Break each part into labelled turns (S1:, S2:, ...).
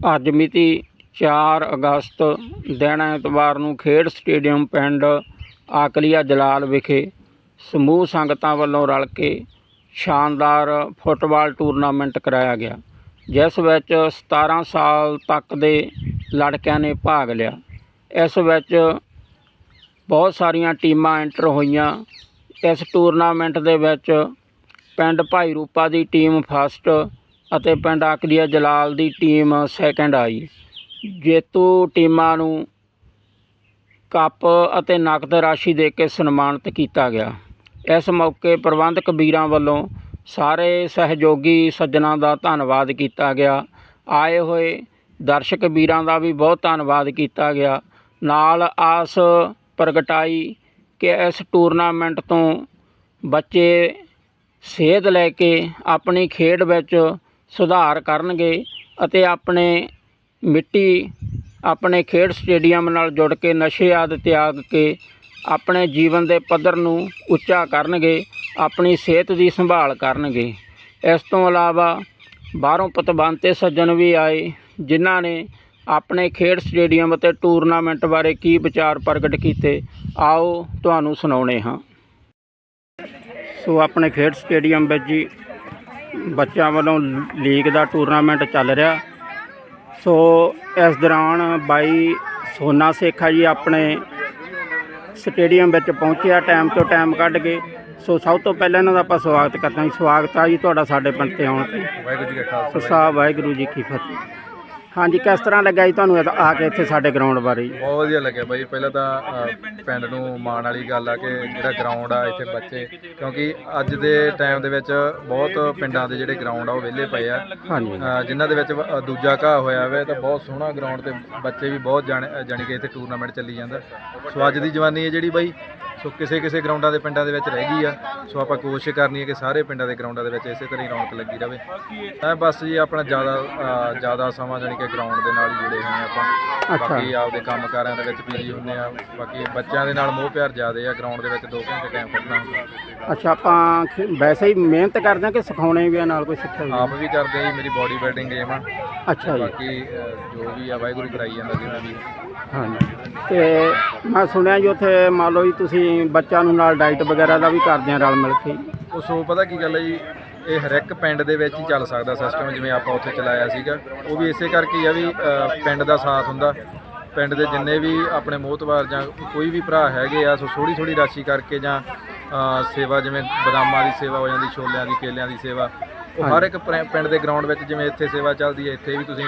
S1: ਅੱਜ ਮਿਤੀ 4 ਅਗਸਤ ਦਿਨ ਐਤਵਾਰ ਨੂੰ ਖੇਡ ਸਟੇਡੀਅਮ ਪਿੰਡ ਆਕਲੀਆ ਜਲਾਲ ਵਿਖੇ ਸਮੂਹ ਸੰਗਤਾਂ ਵੱਲੋਂ ਰਲ ਕੇ ਸ਼ਾਨਦਾਰ ਫੁੱਟਬਾਲ ਟੂਰਨਾਮੈਂਟ ਕਰਾਇਆ ਗਿਆ, ਜਿਸ ਵਿੱਚ 17 ਸਾਲ ਤੱਕ ਦੇ ਲੜਕਿਆਂ ਨੇ ਭਾਗ ਲਿਆ। ਇਸ ਵਿੱਚ ਬਹੁਤ ਸਾਰੀਆਂ ਟੀਮਾਂ ਐਂਟਰ ਹੋਈਆਂ। ਇਸ ਟੂਰਨਾਮੈਂਟ ਦੇ ਵਿੱਚ ਪਿੰਡ ਭਾਈ ਰੂਪਾ ਦੀ ਟੀਮ ਫਸਟ ਅਤੇ ਪਿੰਡ ਆਕਲੀਆ ਜਲਾਲ ਦੀ ਟੀਮ ਸੈਕਿੰਡ ਆਈ। ਜੇਤੂ ਟੀਮਾਂ ਨੂੰ ਕੱਪ ਅਤੇ ਨਕਦ ਰਾਸ਼ੀ ਦੇ ਕੇ ਸਨਮਾਨਿਤ ਕੀਤਾ ਗਿਆ। ਇਸ ਮੌਕੇ ਪ੍ਰਬੰਧਕ ਵੀਰਾਂ ਵੱਲੋਂ ਸਾਰੇ ਸਹਿਯੋਗੀ ਸੱਜਣਾ ਦਾ ਧੰਨਵਾਦ ਕੀਤਾ ਗਿਆ। ਆਏ ਹੋਏ ਦਰਸ਼ਕ ਵੀਰਾਂ ਦਾ ਵੀ ਬਹੁਤ ਧੰਨਵਾਦ ਕੀਤਾ ਗਿਆ। ਨਾਲ ਆਸ ਪ੍ਰਗਟਾਈ ਕਿ ਇਸ ਟੂਰਨਾਮੈਂਟ ਤੋਂ ਬੱਚੇ ਸੇਧ ਲੈ ਕੇ ਆਪਣੀ ਖੇਡ ਵਿੱਚ ਸੁਧਾਰ ਕਰਨਗੇ ਅਤੇ ਆਪਣੇ ਮਿੱਟੀ, ਆਪਣੇ ਖੇਡ ਸਟੇਡੀਅਮ ਨਾਲ ਜੁੜ ਕੇ ਨਸ਼ੇ ਆਦਿ ਤਿਆਗ ਕੇ ਆਪਣੇ ਜੀਵਨ ਦੇ ਪੱਧਰ ਨੂੰ ਉੱਚਾ ਕਰਨਗੇ, ਆਪਣੀ ਸਿਹਤ ਦੀ ਸੰਭਾਲ ਕਰਨਗੇ। ਇਸ ਤੋਂ ਇਲਾਵਾ ਬਾਹਰੋਂ ਪਤਵੰਤੇ ਸੱਜਣ ਵੀ ਆਏ, ਜਿਨ੍ਹਾਂ ਨੇ ਆਪਣੇ ਖੇਡ ਸਟੇਡੀਅਮ ਅਤੇ ਟੂਰਨਾਮੈਂਟ ਬਾਰੇ ਕੀ ਵਿਚਾਰ ਪ੍ਰਗਟ ਕੀਤੇ, ਆਓ ਤੁਹਾਨੂੰ ਸੁਣਾਉਣੇ ਹਾਂ। ਸੋ ਆਪਣੇ ਖੇਡ ਸਟੇਡੀਅਮ ਵਿੱਚ ਜੀ ਬੱਚਿਆਂ ਵੱਲੋਂ ਲੀਗ ਦਾ ਟੂਰਨਾਮੈਂਟ ਚੱਲ ਰਿਹਾ। ਸੋ ਇਸ ਦੌਰਾਨ ਬਾਈ ਸੋਨਾ ਸੇਖਾ ਜੀ ਆਪਣੇ ਸਟੇਡੀਅਮ ਵਿੱਚ ਪਹੁੰਚਿਆ ਟਾਈਮ ਤੋਂ ਟਾਈਮ ਕੱਢ ਕੇ। ਸੋ ਸਭ ਤੋਂ ਪਹਿਲਾਂ ਇਹਨਾਂ ਦਾ ਆਪਾਂ ਸਵਾਗਤ ਕਰਦੇ ਹਾਂ ਜੀ। ਸਵਾਗਤ ਆ ਜੀ ਤੁਹਾਡਾ ਸਾਡੇ ਪਿੰਡ ਤੇ ਆਉਣ ਤੇ।
S2: ਵਾਹਿਗੁਰੂ ਜੀ ਕਾ ਖਾਲਸਾ
S1: ਸੋ ਸਾਹਿਬ ਵਾਹਿਗੁਰੂ ਜੀ ਕੀ ਫਤਿਹ। ਹਾਂਜੀ ਕਿਸ ਤਰ੍ਹਾਂ ਲੱਗਾ ਜੀ ਤੁਹਾਨੂੰ ਇਹ ਆ ਕੇ ਇੱਥੇ ਸਾਡੇ ਗਰਾਊਂਡ ਬਾਰੇ ਜੀ?
S2: ਬਹੁਤ ਵਧੀਆ ਲੱਗਿਆ ਬਾਈ। ਪਹਿਲਾਂ ਤਾਂ ਅ, ਪਿੰਡ ਨੂੰ ਮਾਣ ਵਾਲੀ ਗੱਲ ਆ ਕਿ ਜਿਹੜਾ ਗਰਾਊਂਡ ਆ ਇੱਥੇ ਬੱਚੇ ਕਿਉਂਕਿ ਅੱਜ ਦੇ ਟਾਈਮ ਦੇ ਵਿੱਚ ਬਹੁਤ ਪਿੰਡਾਂ ਦੇ ਜਿਹੜੇ ਗਰਾਊਂਡ ਆ ਉਹ ਵਿਹਲੇ ਪਏ ਆ।
S1: ਹਾਂਜੀ।
S2: ਅ, ਜਿਨ੍ਹਾਂ ਦੇ ਵਿੱਚ ਅ, ਦੂਜਾ ਘਾਹ ਹੋਇਆ ਹੋਵੇ ਤਾਂ ਬਹੁਤ ਸੋਹਣਾ ਗਰਾਊਂਡ ਤੇ ਬੱਚੇ ਵੀ ਬਹੁਤ ਜਾਣ ਜਾਣੀ ਕਿ ਇੱਥੇ ਟੂਰਨਾਮੈਂਟ ਚੱਲੀ ਜਾਂਦਾ। ਸੋ ਅੱਜ ਦੀ ਜਵਾਨੀ ਹੈ ਜਿਹੜੀ ਬਾਈ ਸੋ ਕਿਸੇ ਕਿਸੇ ਗਰਾਊਂਡਾਂ ਦੇ ਪਿੰਡਾਂ ਦੇ ਵਿੱਚ ਰਹਿ ਗਈ ਆ। ਸੋ ਆਪਾਂ ਕੋਸ਼ਿਸ਼ ਕਰਨੀ ਹੈ ਕਿ ਸਾਰੇ ਪਿੰਡਾਂ ਦੇ ਗਰਾਊਂਡਾਂ ਦੇ ਵਿੱਚ ਇਸੇ ਤਰ੍ਹਾਂ ਹੀ ਰੌਣਕ ਲੱਗੀ ਰਵੇ। ਐ ਬਸ ਜੀ ਆਪਣਾ ਜ਼ਿਆਦਾ ਜ਼ਿਆਦਾ ਸਮਾਂ ਜਾਣੀ ਕਿ ਗਰਾਊਂਡ ਦੇ ਨਾਲ ਹੀ ਜੁੜੇ ਹੋਏ ਆ ਆਪਾਂ। ਬਾਕੀ ਆਪਦੇ ਕੰਮ ਕਾਰਾਂ ਦੇ ਵਿੱਚ ਬਿਜ਼ੀ ਹੁੰਦੇ ਆ ਬਾਕੀ ਬੱਚਿਆਂ ਦੇ ਨਾਲ ਮੋਹ ਪਿਆਰ ਜ਼ਿਆਦੇ ਆ ਗਰਾਊਂਡ ਦੇ ਵਿੱਚ 2 ਘੰਟੇ ਟਾਈਮ ਕੱਢਣਾ। ਹੁੰਦਾ
S1: ਅੱਛਾ ਆਪਾਂ ਵੈਸੇ ਹੀ ਮਿਹਨਤ ਕਰਦੇ ਹਾਂ ਕਿ ਸਿਖਾਉਣੇ ਵੀ ਆ ਨਾਲ ਕੋਈ ਸਿੱਖਿਆ ਵੀ? ਆ?
S2: ਆਪ ਵੀ ਕਰਦੇ ਆ ਜੀ ਮੇਰੀ ਬੋਡੀ ਬਿਲਡਿੰਗ ਗੇਮ ਆ।
S1: ਅੱਛਾ ਜੀ।
S2: ਬਾਕੀ ਜੋ ਵੀ ਆ ਵਾਹਿਗੁਰੂ ਕਰਾਈ ਜਾਂਦਾ ਜਿਵੇਂ ਵੀ।
S1: ਹਾਂਜੀ। ਤੇ ਮੈਂ ਸੁਣਿਆ ਜੀ ਉੱਥੇ ਮੰਨ ਲਓ ਜੀ ਤੁਸੀਂ ਬੱਚਿਆਂ ਨੂੰ ਨਾਲ ਡਾਈਟ ਵਗੈਰਾ ਦਾ ਵੀ ਕਰਦੇ ਹਾਂ ਰਲ ਮਿਲ ਕੇ।
S2: ਉਹ ਸੋ ਪਤਾ ਕੀ ਗੱਲ ਹੈ ਜੀ ਇਹ ਹਰ ਇੱਕ ਪਿੰਡ ਦੇ ਵਿੱਚ ਹੀ ਚੱਲ ਸਕਦਾ ਸਿਸਟਮ ਜਿਵੇਂ ਆਪਾਂ ਉੱਥੇ ਚਲਾਇਆ ਸੀਗਾ। ਉਹ ਵੀ ਇਸੇ ਕਰਕੇ ਹੀ ਆ ਵੀ ਅ, ਪਿੰਡ ਦਾ ਸਾਥ ਹੁੰਦਾ। ਪਿੰਡ ਦੇ ਜਿੰਨੇ ਵੀ ਆਪਣੇ ਮੋਹਤਵਾਰ ਜਾਂ ਕੋਈ ਵੀ ਭਰਾ ਹੈਗੇ ਆ ਸੋ ਥੋੜੀ ਥੋੜੀ ਰਾਸ਼ੀ ਕਰਕੇ ਜਾਂ ਅ, ਸੇਵਾ ਜਿਵੇਂ ਬਦਾਮਾਂ ਦੀ ਸੇਵਾ ਹੋ ਜਾਂਦੀ ਛੋਲਿਆਂ ਦੀ ਕੇਲਿਆਂ ਦੀ ਸੇਵਾ ਉਹ ਹਰ ਇੱਕ ਪ੍ਰ- ਪਿੰਡ ਦੇ ਗਰਾਊਂਡ ਵਿੱਚ ਜਿਵੇਂ ਇੱਥੇ ਸੇਵਾ ਚੱਲਦੀ ਹੈ ਇੱਥੇ ਵੀ ਤੁਸੀਂ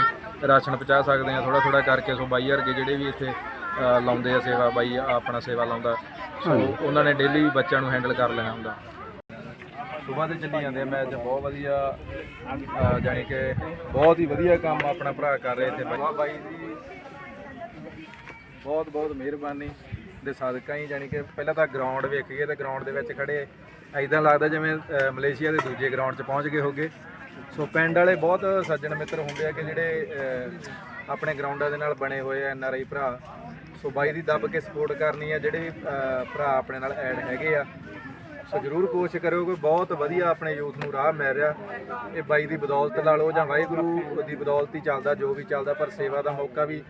S2: ਰਾਸ਼ਨ ਪਹੁੰਚਾ ਸਕਦੇ ਆ ਥੋੜਾ ਥੋੜਾ ਕਰਕੇ ਸੋ ਬਾਈ ਵਰਗੇ ਜਿਹੜੇ ਵੀ ਇੱਥੇ ਅ, ਲਾਉਂਦੇ ਆ ਸੇਵਾ ਬਾਈ ਆਪਣਾ ਸੇਵਾ ਲਾਉਂਦਾ। ਸੋ ਉਹਨਾਂ ਨੇ ਡੇਲੀ ਬੱਚਿਆਂ ਨੂੰ ਹੈਂਡਲ ਕਰ ਲੈਣਾ ਹੁੰਦਾ। ਸੁਬਾਹ ਦੇ ਚੱਲੀ ਜਾਂਦੇ ਆ ਮੈਚ ਬਹੁਤ ਵਧੀਆ ਅਹ ਜਾਣੀ ਕਿ ਬਹੁਤ ਹੀ ਵਧੀਆ ਕੰਮ ਆਪਣਾ ਭਰਾ ਕਰ ਰਹੇ ਇੱਥੇ। ਬਾਈ ਬਾਈ ਦੀ ਬਹੁਤ ਬਹੁਤ ਮਿਹਰਬਾਨੀ ਦੇ ਸਦਕਾ ਹੀ ਜਾਣੀ ਕਿ ਪਹਿਲਾਂ ਤਾਂ ਗਰਾਊਂਡ ਵੇਖੀਏ ਤੇ ਗਰਾਊਂਡ ਦੇ ਵਿੱਚ ਖੜੇ ਐਦਾਂ ਲੱਗਦਾ ਜਿਵੇਂ ਮਲੇਸ਼ੀਆ ਦੇ ਦੂਜੇ ਗਰਾਊਂਡ 'ਚ ਪਹੁੰਚ ਗਏ ਹੋਗੇ। ਸੋ ਪਿੰਡ ਵਾਲੇ ਬਹੁਤ ਸੱਜਣ ਮਿੱਤਰ ਹੁੰਦੇ ਆ ਕਿ ਜਿਹੜੇ ਆਪਣੇ ਗਰਾਊਂਡਾਂ ਦੇ ਨਾਲ ਬਣੇ ਹੋਏ ਆ ਐਨ ਆਰ ਆਈ ਭਰਾ। ਸੋ ਬਾਈ ਦੀ ਦੱਬ ਕੇ ਸਪੋਰਟ ਕਰਨੀ ਆ, ਜਿਹੜੇ ਭਰਾ ਆਪਣੇ ਨਾਲ ਐਡ ਹੈਗੇ ਆ। ਸੋ ਜਰੂਰ ਕੋਸ਼ਿਸ਼ ਕਰਿਓ ਕਿ ਬਹੁਤ ਵਧੀਆ ਆਪਣੇ ਯੂਥ ਨੂੰ ਰਾਹ ਮਿਲ ਰਿਹਾ। ਇਹ ਬਾਈ ਦੀ ਬਦੌਲਤ ਲਾ ਲਓ ਜਾਂ ਵਾਹਿਗੁਰੂ ਦੀ ਬਦੌਲਤ ਹੀ ਚੱਲਦਾ, ਜੋ ਵੀ ਚੱਲਦਾ, ਪਰ ਸੇਵਾ ਦਾ ਮੌਕਾ ਵੀ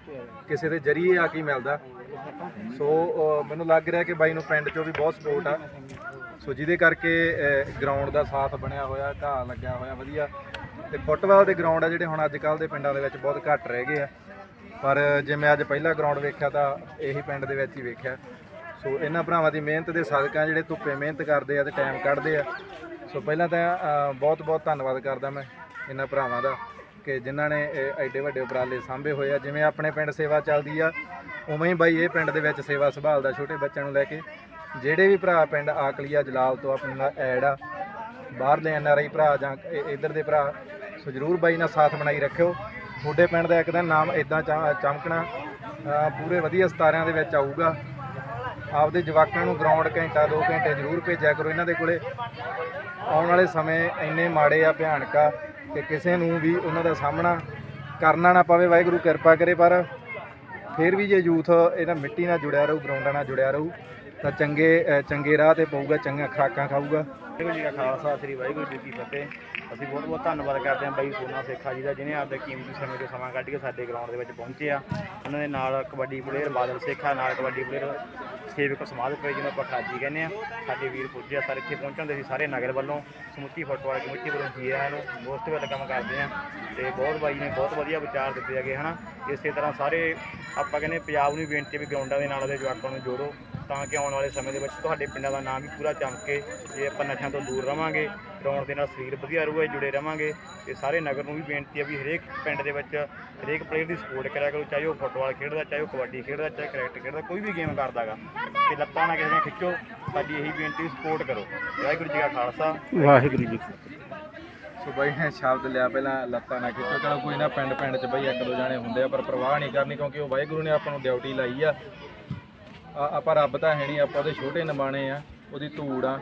S2: ਕਿਸੇ ਦੇ ਜਰੀਏ ਆ ਕੇ ਮਿਲਦਾ। ਸੋ ਮੈਨੂੰ ਲੱਗ ਰਿਹਾ ਕਿ ਬਾਈ ਨੂੰ ਪਿੰਡ ਚੋਂ ਵੀ ਬਹੁਤ ਸਪੋਰਟ ਆ। ਸੋ ਜਿਹਦੇ ਕਰਕੇ ਗਰਾਊਂਡ ਦਾ ਸਾਥ ਬਣਿਆ ਹੋਇਆ, ਘਾਹ ਲੱਗਿਆ ਹੋਇਆ, ਵਧੀਆ। ਤੇ ਫੁੱਟਬਾਲ ਦੇ ਗਰਾਊਂਡ ਆ ਜਿਹੜੇ ਹੁਣ ਅੱਜ ਕੱਲ ਦੇ ਪਿੰਡਾਂ ਦੇ ਵਿੱਚ ਬਹੁਤ ਘੱਟ ਰਹਿ ਗਏ ਆ। ਪਰ ਜੇ ਮੈਂ ਅੱਜ ਪਹਿਲਾ ਗਰਾਊਂਡ ਵੇਖਿਆ ਤਾਂ ਇਹੀ ਪਿੰਡ ਦੇ ਵਿੱਚ ਹੀ ਵੇਖਿਆ। ਸੋ ਇਹਨਾਂ ਭਰਾਵਾਂ ਦੀ ਮਿਹਨਤ ਦੇ ਸਦਕਾ ਜਿਹੜੇ ਧੁੱਪੇ ਮਿਹਨਤ ਕਰਦੇ ਆ ਤੇ ਟਾਈਮ ਕੱਢਦੇ ਆ। ਸੋ ਪਹਿਲਾਂ ਤਾਂ ਬਹੁਤ ਬਹੁਤ ਧੰਨਵਾਦ ਕਰਦਾ ਮੈਂ ਇਹਨਾਂ ਭਰਾਵਾਂ ਦਾ ਕਿ ਜਿਨ੍ਹਾਂ ਨੇ ਐਡੇ ਵੱਡੇ ਉਪਰਾਲੇ ਸਾਂਭੇ ਹੋਏ ਆ। ਜਿਵੇਂ ਆਪਣੇ ਪਿੰਡ ਸੇਵਾ ਚੱਲਦੀ ਆ, ਉਵੇਂ ਹੀ ਬਾਈ ਇਹ ਪਿੰਡ ਦੇ ਵਿੱਚ ਸੇਵਾ ਸੰਭਾਲਦਾ ਛੋਟੇ ਬੱਚਿਆਂ ਨੂੰ ਲੈ ਕੇ। ਜਿਹੜੇ ਵੀ ਭਰਾ ਪਿੰਡ ਆਕਲੀਆ, ਜਲਾਲ ਤੋਂ ਆਪਣੇ ਨਾਲ ਐਡ ਆ, ਬਾਹਰਲੇ ਐਨ ਆਰ ਆਈ ਭਰਾ ਜਾਂ ਇ- ਇੱਧਰ ਦੇ ਭਰਾ, ਸੋ ਜਰੂਰ ਬਾਈ ਨਾਲ ਸਾਥ ਬਣਾਈ ਰੱਖਿਓ। ਤੁਹਾਡੇ ਪਿੰਡ ਦਾ ਇੱਕ ਦਿਨ ਨਾਮ ਇਦਾਂ ਚਮਕਣਾ ਪੂਰੇ ਵਧੀਆ ਸਤਾਰਿਆਂ ਦੇ ਵਿੱਚ ਆਊਗਾ। ਆਪਦੇ ਜਵਾਕਾਂ ਨੂੰ ਗਰਾਊਂਡ ਘੰਟਾ 2 ਘੰਟੇ ਜ਼ਰੂਰ ਭੇਜਿਆ ਕਰੋ ਇਹਨਾਂ ਦੇ ਕੋਲੇ। ਆਉਣ ਵਾਲੇ ਸਮੇਂ ਇੰਨੇ ਮਾੜੇ ਆ, ਭਿਆਨਕ ਆ ਕਿ ਕਿਸੇ ਨੂੰ ਵੀ ਉਹਨਾਂ ਦਾ ਸਾਹਮਣਾ ਕਰਨਾ ਨਾ ਪਵੇ। ਵਾਹਿਗੁਰੂ ਕਿਰਪਾ ਕਰੇ, ਪਰ ਫਿਰ ਵੀ ਜੇ ਯੂਥ ਇਹਨਾਂ ਮਿੱਟੀ ਨਾਲ ਜੁੜਿਆ ਰਹੂ ਗਰਾਊਂਡਾਂ ਨਾਲ ਜੁੜਿਆ ਰਹੂ, ਤਾਂ ਚੰਗੇ ਚੰਗੇ ਰਾਹ ਤੇ ਪਊਗਾ, ਚੰਗੀਆਂ ਖੁਰਾਕਾਂ ਖਾਊਗਾ।
S3: ਵਾਹਿਗੁਰੂ ਜੀ ਕਾ ਖਾਲਸਾ, ਸ੍ਰੀ ਵਾਹਿਗੁਰੂ ਜੀ ਕੀ ਫਤਿਹ। ਅਸੀਂ ਬਹੁਤ ਬਹੁਤ ਧੰਨਵਾਦ ਕਰਦੇ ਹਾਂ ਬਾਈ ਸੋਨਾ ਸੇਖਾ ਜੀ ਦਾ ਜਿਨੇ ਆਪਦੇ ਕੀਮਤੀ ਸਮੇਂ ਤੋਂ ਸਮਾਂ ਕੱਢ ਕੇ ਸਾਡੇ ਗਰਾਊਂਡ ਦੇ ਵਿੱਚ ਪਹੁੰਚੇ ਆ। ਉਹਨਾਂ ਦੇ ਨਾਲ ਕਬੱਡੀ ਪਲੇਅਰ ਬਾਦਲ ਸੇਖਾ, ਨਾਲ ਕਬੱਡੀ ਪਲੇਅਰ ਸੇਵਕ ਸਮਾਜ ਪਏ ਜਿਹਨੂੰ ਆਪਾਂ ਖਾਜੀ ਕਹਿੰਦੇ ਆ। ਸਾਡੇ ਵੀਰ ਪੁੱਜੇ ਆ, ਸਾਰੇ ਇੱਥੇ ਪਹੁੰਚਣ ਸੀ, ਸਾਰੇ ਨਗਰ ਵੱਲੋਂ। ਸਮੁੱਚੀ ਫੁੱਟਬਾਲ ਕਮੇਟੀ ਵੱਲੋਂ ਜੀ ਆਇਆਂ ਨੂੰ ਮੋਸਟ ਵੈਲਕਮ ਕਰਦੇ ਆ। ਤੇ ਬਹੁਤ ਬਾਈ ਨੇ ਬਹੁਤ ਵਧੀਆ ਵਿਚਾਰ ਦਿੱਤੇ ਹੈਗੇ, ਹਨਾ। ਇਸੇ ਤਰ੍ਹਾਂ ਸਾਰੇ ਆਪਾਂ ਕਹਿੰਦੇ ਪੰਜਾਬ ਨੂੰ ਬੇਨਤੀ ਵੀ ਗਰਾਊਂਡਾਂ ਦੇ ਨਾਲ ਦੇ ਜਵਾਕਾਂ ਨੂੰ ਜੋੜੋ। ਤਾਂ ਕਿ ਆਉਣ ਵਾਲੇ ਸਮੇਂ ਦੇ ਵਿੱਚ ਤੁਹਾਡੇ ਪਿੰਡਾਂ ਦਾ ਨਾਮ ਵੀ ਪੂਰਾ ਚਮਕੇ ਜੇ ਆਪਾਂ ਨਸ਼ਿਆਂ ਤੋਂ ਦੂਰ ਰਵਾਂਗੇ ਗਰਾਊਂਡ ਦੇ ਨਾਲ ਸਰੀਰ ਵਧੀਆ ਰਹੂਗਾ ਜੁੜੇ ਰਵਾਂਗੇ ਤੇ ਸਾਰੇ ਨਗਰ ਨੂੰ ਵੀ ਬੇਨਤੀ ਹੈ ਵੀ ਹਰੇਕ ਪਿੰਡ ਦੇ ਵਿੱਚ ਹਰੇਕ ਪਲੇਅਰ ਦੀ ਸਪੋਰਟ ਕਰਿਆ ਕਰੋ ਚਾਹੇ ਉਹ ਫੁੱਟਬਾਲ ਖੇਡਦਾ ਚਾਹੇ ਉਹ ਕਬੱਡੀ ਖੇਡਦਾ ਚਾਹੇ ਕ੍ਰਿਕਟ ਖੇਡਦਾ ਕੋਈ ਵੀ ਗੇਮ ਕਰਦਾਗਾ। ਤੇ ਲੱਤਾਂ ਨਾ ਕਿਸੇ ਨੇ ਖਿੱਚੋ ਸਾਡੀ ਇਹੀ ਬੇਨਤੀ ਸਪੋਰਟ ਕਰੋ। ਵਾਹਿਗੁਰੂ ਜੀ ਕਾ ਖਾਲਸਾ।
S1: ਵਾਹਿਗੁਰੂ ਜੀ ਕੀ।
S2: ਸੋ ਬਾਈ ਨੇ ਸ਼ਬਦ ਲਿਆ ਪਹਿਲਾਂ ਲੱਤਾਂ ਨਾ ਖਿੱਚੋ। ਚਲੋ ਕੋਈ ਨਾ ਪਿੰਡ ਪਿੰਡ 'ਚ ਬਈ ਇੱਕ ਦੋ ਜਾਣੇ ਹੁੰਦੇ ਆ ਪਰ ਪ੍ਰਵਾਹ ਨਹੀਂ ਕਰਨੀ ਕਿਉਂਕਿ ਉਹ ਵਾਹਿਗੁਰੂ ਨੇ ਆਪਾਂ ਨੂੰ ਡਿਊਟੀ ਲਾਈ ਆ ਆ- ਆਪਾਂ ਰੱਬ ਤਾਂ ਹੈ ਨਹੀਂ, ਆਪਾਂ ਉਹਦੇ ਛੋਟੇ ਨਿਮਾਣੇ ਆ, ਉਹਦੀ ਧੂੜ ਆ,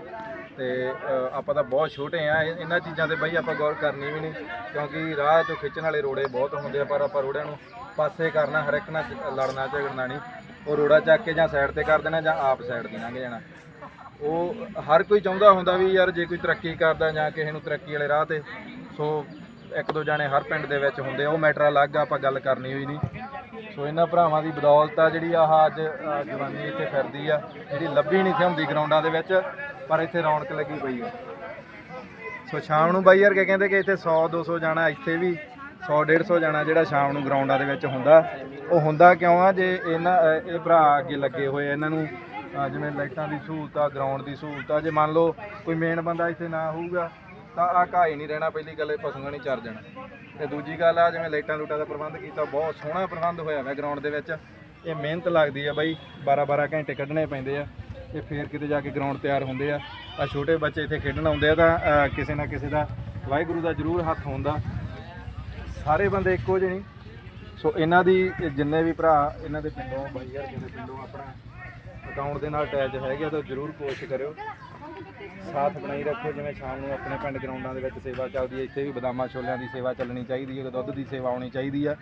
S2: ਤੇ ਆਪਾਂ ਤਾਂ ਬਹੁਤ ਛੋਟੇ ਆ। ਇਹਨਾਂ ਚੀਜ਼ਾਂ ਤੇ ਬਈ ਆਪਾਂ ਗੌਰ ਕਰਨੀ ਵੀ ਨਹੀਂ, ਕਿਉਂਕਿ ਰਾਹ 'ਚੋਂ ਖਿੱਚਣ ਵਾਲੇ ਰੋੜੇ ਬਹੁਤ ਹੁੰਦੇ ਆ, ਪਰ ਆਪਾਂ ਰੋੜਿਆਂ ਨੂੰ ਪਾਸੇ ਕਰਨਾ, ਹਰ ਇੱਕ ਨਾਲ ਲੜਨਾ, ਝਗੜਨਾ ਨਹੀਂ। ਉਹ ਰੋੜਾ ਚੱਕ ਕੇ ਜਾਂ ਸਾਈਡ ਤੇ ਕਰ ਦੇਣਾ ਜਾਂ ਆਪ ਸਾਈਡ ਤੇ ਲੰਘ ਜਾਣਾ। ਉਹ ਹਰ ਕੋਈ ਚਾਹੁੰਦਾ ਹੁੰਦਾ ਵੀ ਯਾਰ ਜੇ ਕੋਈ ਤਰੱਕੀ ਕਰਦਾ ਜਾਂ ਕਿਸੇ ਨੂੰ ਤਰੱਕੀ ਵਾਲੇ ਰਾਹ ਤੇ, ਸੋ ਇੱਕ ਦੋ ਜਾਣੇ ਹਰ ਪਿੰਡ ਦੇ ਵਿੱਚ ਹੁੰਦੇ ਆ, ਉਹ ਮੈਟਰ ਅਲੱਗ ਆ ਆਪਾਂ ਗੱਲ ਕਰਨੀ ਹੋਈ ਨਹੀਂ। ਸੋ ਇਹਨਾਂ ਭਰਾਵਾਂ ਦੀ ਬਦੌਲਤ ਆ ਜਿਹੜੀ ਆਹ ਅੱਜ ਅਹ, ਜਵਾਨੀ ਇੱਥੇ ਫਿਰਦੀ ਆ ਜਿਹੜੀ ਲੱਭੀ ਨਹੀਂ ਸੀ ਹੁੰਦੀ ਗਰਾਊਂਡਾਂ ਦੇ ਵਿੱਚ ਪਰ ਇੱਥੇ ਰੌਣਕ ਲੱਗੀ ਪਈ ਆ। ਸੋ ਸ਼ਾਮ ਨੂੰ ਬਾਈ ਯਾਰ ਕੀ ਕਹਿੰਦੇ ਕਿ ਇੱਥੇ 100 200 ਜਾਣਾ ਇੱਥੇ ਵੀ 100 150 ਜਾਣਾ ਜਿਹੜਾ ਸ਼ਾਮ ਨੂੰ ਗਰਾਊਂਡਾਂ ਦੇ ਵਿੱਚ ਹੁੰਦਾ। ਉਹ ਹੁੰਦਾ ਕਿਉਂ ਆ? ਜੇ ਇਹਨਾਂ ਅਹ, ਇਹ ਭਰਾ ਅੱਗੇ ਲੱਗੇ ਹੋਏ ਆ ਇਹਨਾਂ ਨੂੰ ਅਹ, ਜਿਵੇਂ ਲਾਈਟਾਂ ਦੀ ਸਹੂਲਤ ਆ ਗਰਾਊਂਡ ਦੀ ਸਹੂਲਤ ਆ ਜੇ ਮੰਨ ਲਓ ਕੋਈ ਮੇਨ ਬੰਦਾ ਇੱਥੇ ਨਾ ਹੋਊਗਾ ਤਾਂ ਆ ਹੀ ਨਹੀਂ ਰਹਿਣਾ, ਪਹਿਲੀ ਗੱਲ ਇਹ ਪਸ਼ੂਆਂ ਨਹੀਂ ਚਰ ਜਾਣਾ। ਤੇ ਦੂਜੀ ਗੱਲ ਆ, ਜਿਵੇਂ ਲਾਈਟਾਂ ਲੂਟਾਂ ਦਾ ਪ੍ਰਬੰਧ ਕੀਤਾ, ਬਹੁਤ ਸੋਹਣਾ ਪ੍ਰਬੰਧ ਹੋਇਆ ਹੋਇਆ ਗਰਾਊਂਡ ਦੇ ਵਿੱਚ। ਇਹ ਮਿਹਨਤ ਲੱਗਦੀ ਆ ਬਾਈ 12 12 ਘੰਟੇ ਕੱਢਣੇ ਪੈਂਦੇ ਆ ਤੇ ਫੇਰ ਕਿਤੇ ਜਾ ਕੇ ਗਰਾਊਂਡ ਤਿਆਰ ਹੁੰਦੇ ਆ। ਆ ਛੋਟੇ ਬੱਚੇ ਇੱਥੇ ਖੇਡਣ ਆਉਂਦੇ ਆ ਤਾਂ ਕਿਸੇ ਨਾ ਕਿਸੇ ਦਾ ਵਾਹਿਗੁਰੂ ਦਾ ਜ਼ਰੂਰ ਹੱਥ ਹੁੰਦਾ। ਸਾਰੇ ਬੰਦੇ ਇੱਕੋ ਜਿਹੇ ਨਹੀਂ ਸੋ ਇਹਨਾਂ ਦੀ, ਜਿੰਨੇ ਵੀ ਭਰਾ, ਇਹਨਾਂ ਦੇ ਪਿੰਡੋਂ ਬਾਈ ਯਾਰ ਦੇ ਪਿੰਡੋਂ ਆਪਣਾ ਅਕਾਊਂਟ ਦੇ ਨਾਲ ਅਟੈਚ ਹੈਗੇ ਆ, ਤਾਂ ਜ਼ਰੂਰ ਕੋਸ਼ਿਸ਼ ਕਰਿਓ। ਸਾਥ ਬਣਾਈ ਰੱਖੋ, ਜਿਵੇਂ ਸ਼ਾਮ ਨੂੰ ਆਪਣੇ ਪਿੰਡ ਗਰਾਊਂਡਾਂ ਦੇ ਵਿੱਚ ਸੇਵਾ ਚੱਲਦੀ ਹੈ, ਇੱਥੇ ਵੀ ਬਦਾਮਾਂ ਛੋਲਿਆਂ ਦੀ ਸੇਵਾ ਚੱਲਣੀ ਚਾਹੀਦੀ ਹੈ, ਦੁੱਧ ਦੀ ਸੇਵਾ ਆਉਣੀ ਚਾਹੀਦੀ ਹੈ।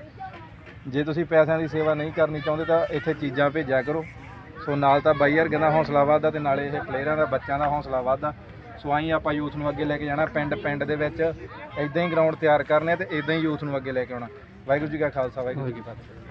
S2: ਜੇ ਤੁਸੀਂ ਪੈਸਿਆਂ ਦੀ ਸੇਵਾ ਨਹੀਂ ਕਰਨੀ ਚਾਹੁੰਦੇ ਤਾਂ ਇੱਥੇ ਚੀਜ਼ਾਂ ਭੇਜਿਆ ਕਰੋ। ਸੋ ਨਾਲ ਤਾਂ ਬਾਈ ਯਾਰ ਦਾ ਹੌਸਲਾ ਵੱਧਦਾ ਤੇ ਨਾਲੇ ਇਹ ਪਲੇਅਰਾਂ ਦਾ, ਬੱਚਿਆਂ ਦਾ ਹੌਸਲਾ ਵੱਧਦਾ। ਸੋ ਆਈ ਆਪਾਂ ਯੂਥ ਨੂੰ ਅੱਗੇ ਲੈ ਕੇ ਜਾਣਾ, ਪਿੰਡ ਪਿੰਡ ਦੇ ਵਿੱਚ। ਇਦਾਂ ਹੀ ਗਰਾਊਂਡ ਤਿਆਰ ਕਰਨੇ ਆ ਤੇ ਇਦਾਂ ਹੀ ਯੂਥ ਨੂੰ ਅੱਗੇ ਲੈ ਕੇ ਆਉਣਾ। ਵਾਹਿਗੁਰੂ ਜੀ ਕਾ ਖਾਲਸਾ, ਵਾਹਿਗੁਰੂ ਜੀ ਕੀ ਫਤਿਹ।